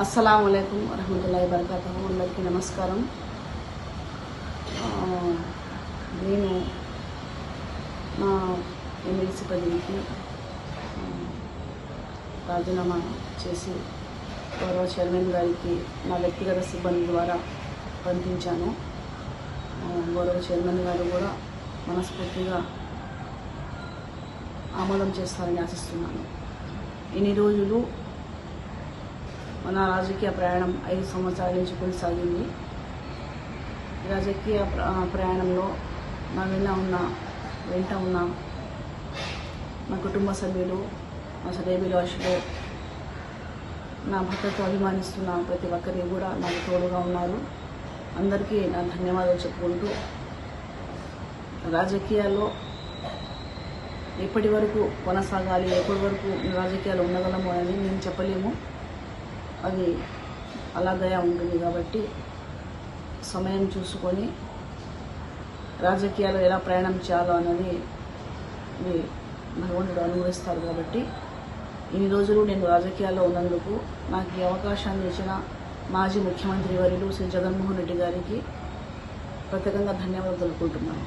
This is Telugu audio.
అస్సలం అయికం వరహమతుల్లా వరకత అందరికీ నమస్కారం. నేను నా ఎమ్మెల్సీ పదవికి రాజీనామా చేసి గౌరవ చైర్మన్ గారికి నా వ్యక్తిగత సిబ్బంది ద్వారా పంపించాను. గౌరవ చైర్మన్ గారు కూడా మనస్ఫూర్తిగా ఆమోదం చేస్తారని ఆశిస్తున్నాను. ఇన్ని రోజులు మన రాజకీయ ప్రయాణం ఐదు సంవత్సరాల నుంచి కొనసాగింది. రాజకీయ ప్రయాణంలో నా వెన్న ఉన్న వెంట ఉన్న నా కుటుంబ సభ్యులు నా సదేభిలాషులు నా భర్తతో అభిమానిస్తున్న ప్రతి ఒక్కరికి కూడా నాకు తోడుగా ఉన్నారు. అందరికీ నా ధన్యవాదాలు చెప్పుకుంటూ రాజకీయాల్లో ఎప్పటి వరకు కొనసాగాలి ఎప్పటి వరకు రాజకీయాలు ఉండగలము అని మేము చెప్పలేము. అది అలాగే ఉంటుంది కాబట్టి సమయం చూసుకొని రాజకీయాలు ఎలా ప్రయాణం చేయాలో అన్నది భగవంతుడు అనుగ్రహిస్తారు కాబట్టి ఇన్ని రోజులు నేను రాజకీయాల్లో ఉన్నందుకు నాకు ఈ అవకాశాన్ని ఇచ్చిన మాజీ ముఖ్యమంత్రి వర్యులు శ్రీ జగన్మోహన్ రెడ్డి గారికి ప్రత్యేకంగా ధన్యవాదాలు తెలుపుకుంటున్నాను